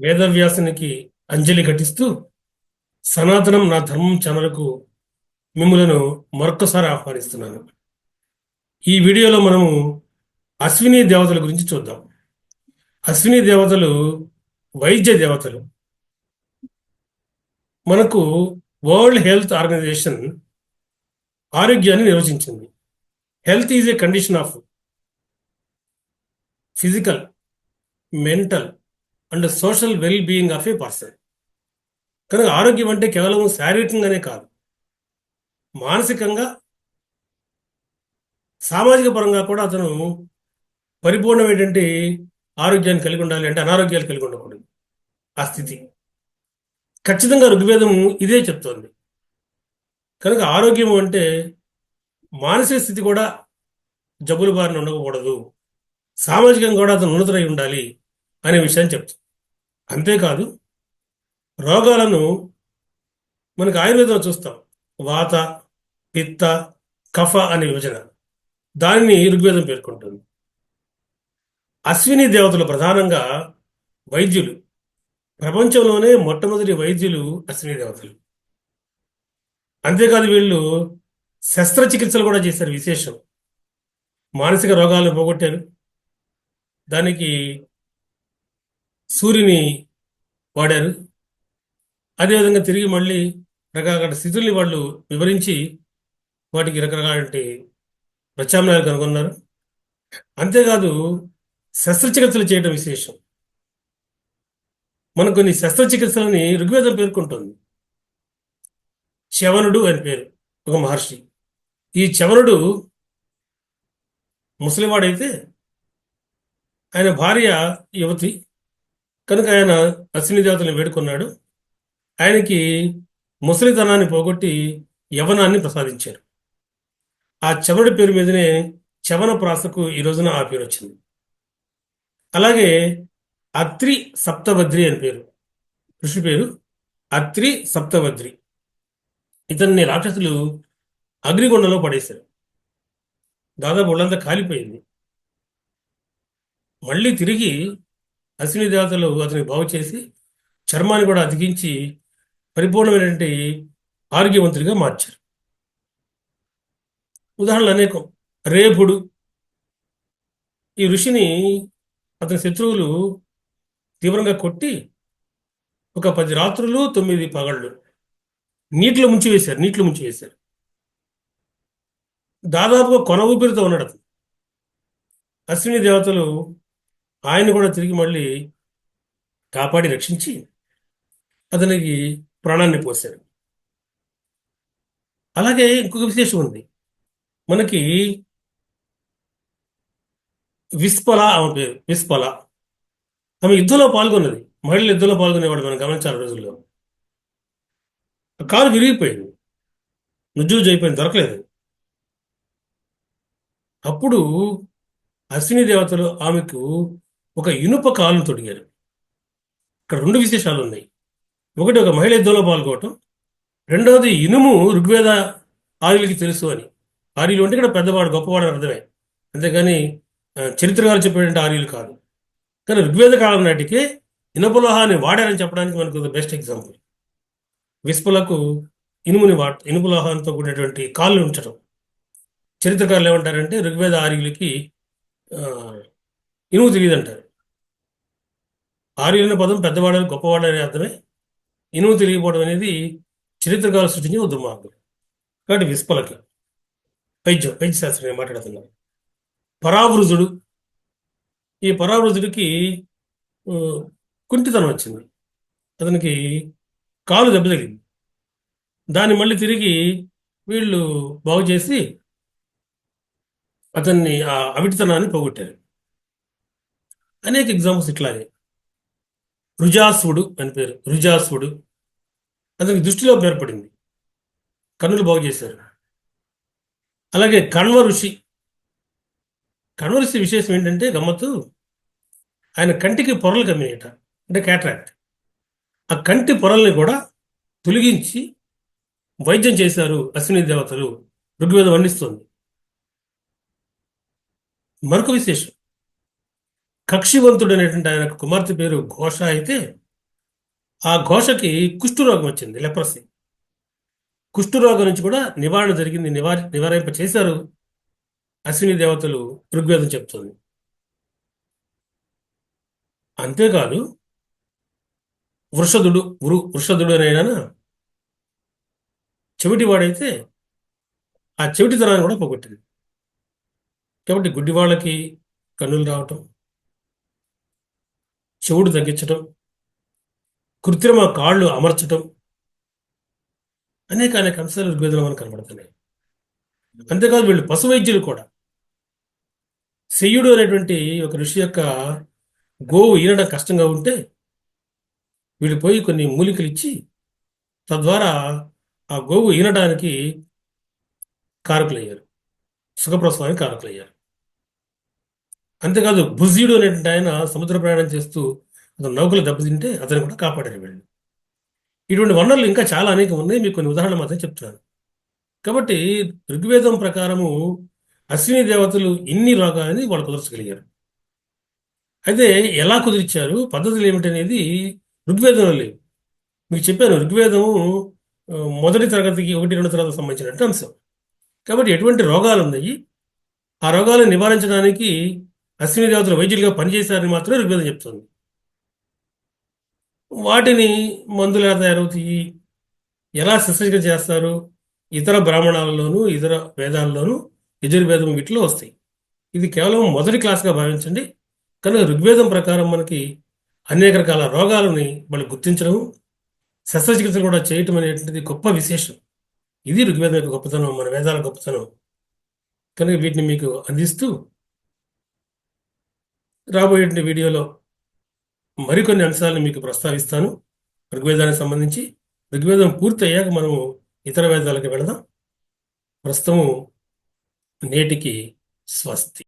వేదవ్యాసునికి అంజలి ఘటిస్తూ సనాతనం నా ధర్మం ఛానల్కు మిమ్మలను మరొక్కసారి ఆహ్వానిస్తున్నాను. ఈ వీడియోలో మనము అశ్విని దేవతల గురించి చూద్దాం. అశ్విని దేవతలు వైద్య దేవతలు. మనకు వరల్డ్ హెల్త్ ఆర్గనైజేషన్ ఆరోగ్యాన్ని నిర్వచించింది. Health is a condition of physical mental and social well being of a person. కనుక ఆరోగ్యం అంటే కేవలం శారీరకంగానే కాదు. మానసికంగా సామాజిక పరంగా కూడా అతను పరిపూర్ణమైనటువంటి ఆరోగ్యాన్ని కలిగి ఉండాలి అంటే అనారోగ్యాలు కలిగి ఉండకూడదు. ఆ స్థితి. ఖచ్చితంగా ఋగ్వేదం ఇదే చెప్తోంది. కనుక ఆరోగ్యం అంటే మానసిక స్థితి కూడా జబ్బుల బారిన ఉండకూడదు. సామాజికంగా కూడా అతను ఉన్నతులై ఉండాలి అనే విషయాన్ని చెప్తుంది. అంతేకాదు రోగాలను మనకి ఆయుర్వేదంలో చూస్తాం. వాత పిత్త కఫ అనే విభజన. దానిని ఋగ్వేదం పేర్కొంటుంది. అశ్విని దేవతలు ప్రధానంగా వైద్యులు. ప్రపంచంలోనే మొట్టమొదటి వైద్యులు అశ్విని దేవతలు. అంతేకాదు వీళ్ళు శస్త్రచికిత్సలు కూడా చేశారు విశేషం. మానసిక రోగాలను పోగొట్టారు. దానికి సూర్యుని వాడారు. అదేవిధంగా తిరిగి మళ్ళీ రకరకాల స్థితుల్ని వాళ్ళు వివరించి వాటికి రకరకాల ప్రత్యామ్నాయాలు కనుగొన్నారు. అంతేకాదు శస్త్రచికిత్సలు చేయడం విశేషం. మన కొన్ని శస్త్రచికిత్సలని ఋగ్వేదం పేర్కొంటుంది. చవనుడు అని పేరు ఒక మహర్షి. ఈ చవనుడు ముసలివాడైతే ఆయన భార్య యువతి. కనుక ఆయన అశ్విని దేవతలను వేడుకున్నాడు. ఆయనకి ముసలితనాన్ని పోగొట్టి యవనాన్ని ప్రసాదించారు. ఆ చవనుడి పేరు మీదనే చవన ప్రాసకు ఈ రోజున ఆ పేరు వచ్చింది. అలాగే అత్రి సప్తభద్రి అని పేరు. ఋషి పేరు అత్రి సప్తభద్రి. ఇతన్ని రాక్షసులు అగ్నిగొండలో పడేశారు. దాదాపు ఒళ్ళంతా కాలిపోయింది. మళ్ళీ తిరిగి అశ్విని దేవతలు అతనికి బాగు చేసి చర్మాన్ని కూడా అతికించి పరిపూర్ణమైనటువంటి ఆరోగ్యవంతుడిగా మార్చారు. ఉదాహరణలు అనేకం. రేపుడు ఈ ఋషిని అతని శత్రువులు తీవ్రంగా కొట్టి ఒక పది రాత్రులు తొమ్మిది పగళ్ళు నీటిలో ముంచివేశారు నీటిలో ముంచివేశారు. దాదాపుగా కొన ఊపిరితో ఉన్నాడు అతను. అశ్విని దేవతలు ఆయన కూడా తిరిగి మళ్ళీ కాపాడి రక్షించి అతనికి ప్రాణాన్ని పోశారు అలాగే ఇంకొక విశేషం ఉంది. మనకి విస్పల ఆమె పేరు విస్పల. ఆమె యుద్ధంలో పాల్గొన్నది. మహిళలు యుద్ధంలో పాల్గొనేవాడు మనం గమనించాలి రోజుల్లో. ఆ కాలు విరిగిపోయింది. నుజ్జుజు అయిపోయింది దొరకలేదు. అప్పుడు అశ్విని దేవతలు ఆమెకు ఒక ఇనుప కాలు తొడిగారు. ఇక్కడ రెండు విశేషాలు ఉన్నాయి ఒకటి ఒక మహిళ యుద్ధంలో పాల్గొనటం రెండవది ఇనుము ఋగ్వేద ఆర్యులకి తెలుసు అని. ఆర్యులు అంటే ఇక్కడ పెద్దవాడు గొప్పవాడు అర్థమే. అంతేగాని చరిత్రకారులు చెప్పేటువంటి ఆర్యులు కాదు. కానీ ఋగ్వేద కాలం నాటికే ఇనుపలోహాన్ని వాడారని చెప్పడానికి మనకు బెస్ట్ ఎగ్జాంపుల్. విస్పులకు ఇనుముని వాడ ఇనుపలోహంతో కూడినటువంటి కాళ్ళు ఉంచడం చరిత్రకారులు ఏమంటారంటే ఋగ్వేద ఆర్యులకి ఇనుము తెలియదు అంటారు ఆర్యులైన పదం పెద్దవాడని గొప్పవాడని అర్థమే. ఇనుము తెలియకపోవడం అనేది చరిత్రకాలు సృష్టించిన ఒక దుర్మార్గం. కాబట్టి విస్పలకి వైద్యం వైద్య శాస్త్రం మాట్లాడుతున్నారు మాట్లాడుతున్నాను పరావృజుడు. ఈ పరావృజుడికి కుంటితనం వచ్చింది. అతనికి కాలు దెబ్బ తగిలింది. దాన్ని మళ్ళీ తిరిగి వీళ్ళు బాగు చేసి అతన్ని ఆ అవిటితనాన్ని పోగొట్టారు. అనేక ఎగ్జాంపుల్స్ ఇట్లాగే. రుజాసుడు అని పేరు. రుజాసుడు అతనికి దృష్టిలో ఏర్పడింది కన్నులు బాగు చేశారు. అలాగే కణ్వ ఋషి. కణ్వ ఋషి విశేషం ఏంటంటే గమ్మత్తు ఆయన కంటికి పొరలు కమ్మినాయట. అంటే క్యాట్రాక్ట్ ఆ కంటి పొరల్ని కూడా తొలగించి వైద్యం చేశారు అశ్విని దేవతలు. ఋగ్వేదం వర్ణిస్తుంది మరొక విశేషం. కక్షివంతుడు అనేటువంటి ఆయన కుమార్తె పేరు ఘోష అయితే ఆ ఘోషకి కుష్ఠరోగం వచ్చింది లెప్రసీ. కుష్ఠరోగం నుంచి కూడా నివారణ జరిగింది నివారి నివారింప చేశారు అశ్విని దేవతలు ఋగ్వేదం చెప్తుంది. అంతేకాదు వృషదుడు వృ వృషదుడు అనైనా చెవిటివాడైతే ఆ చెవిటితనాన్ని కూడా పోగొట్టింది. కాబట్టి గుడ్డివాళ్ళకి కన్నులు రావటం చెవుడు తగ్గించటం కృత్రిమ కాళ్ళు అమర్చటం అనేక అనేక అంశాలు ఋగ్వేదంలో మనకు కనబడుతున్నాయి. అంతేకాదు వీళ్ళు పశు వైద్యులు కూడా. శయ్యుడు అనేటువంటి ఒక ఋషి యొక్క గోవు ఈనడం కష్టంగా ఉంటే వీళ్ళు పోయి కొన్ని మూలికలు ఇచ్చి తద్వారా ఆ గోవు ఈనడానికి కారకులయ్యారు. సుఖప్రసవానికి కారకులయ్యారు. అంతేకాదు భుజీయుడు అనేటువంటి ఆయన సముద్ర ప్రయాణం చేస్తూ అతను నౌకలు దెబ్బతింటే అతను కూడా కాపాడారు వీళ్ళు. ఇటువంటి వనరులు ఇంకా చాలా అనేకం ఉన్నాయి. మీకు కొన్ని ఉదాహరణ మాత్రం చెప్తున్నాను. కాబట్టి ఋగ్వేదం ప్రకారము అశ్విని దేవతలు ఇన్ని రోగాలని వాళ్ళు కుదర్చగలిగారు. అయితే ఎలా కుదిరిచ్చారు పద్ధతులు ఏమిటనేది ఋగ్వేదంలో లేవు. మీకు చెప్పాను ఋగ్వేదము మొదటి తరగతికి ఒకటి రెండు తరగతి సంబంధించినట్టు అంశం. కాబట్టి ఎటువంటి రోగాలు ఉన్నాయి? ఆ రోగాలను నివారించడానికి అశ్విని దేవతలు వైద్యులుగా పనిచేశారని మాత్రమే ఋగ్వేదం చెప్తుంది. వాటిని మందులు ఎలా తయారవుతాయి? ఎలా శస్త్రచికిత్స చేస్తారు? ఇతర బ్రాహ్మణాలలోనూ ఇతర వేదాల్లోనూ యజుర్వేదం వీటిలో వస్తాయి. ఇది కేవలం మొదటి క్లాస్గా భావించండి. కనుక ఋగ్వేదం ప్రకారం మనకి అనేక రకాల రోగాలని వాళ్ళు గుర్తించడం శస్త్రచికిత్స కూడా చేయటం అనేటువంటిది గొప్ప విశేషం. ఇది ఋగ్వేదం యొక్క గొప్పతనం మన వేదాల గొప్పతనం. కనుక వీటిని మీకు అందిస్తూ రాబోయే వీడియోలో మరికొన్ని అంశాలను మీకు ప్రస్తావిస్తాను. ఋగ్వేదానికి సంబంధించి ఋగ్వేదం పూర్తి అయ్యాక మనము ఇతర వేదాలకు వెళదాం. ప్రస్తుతము నేటికి స్వస్తి.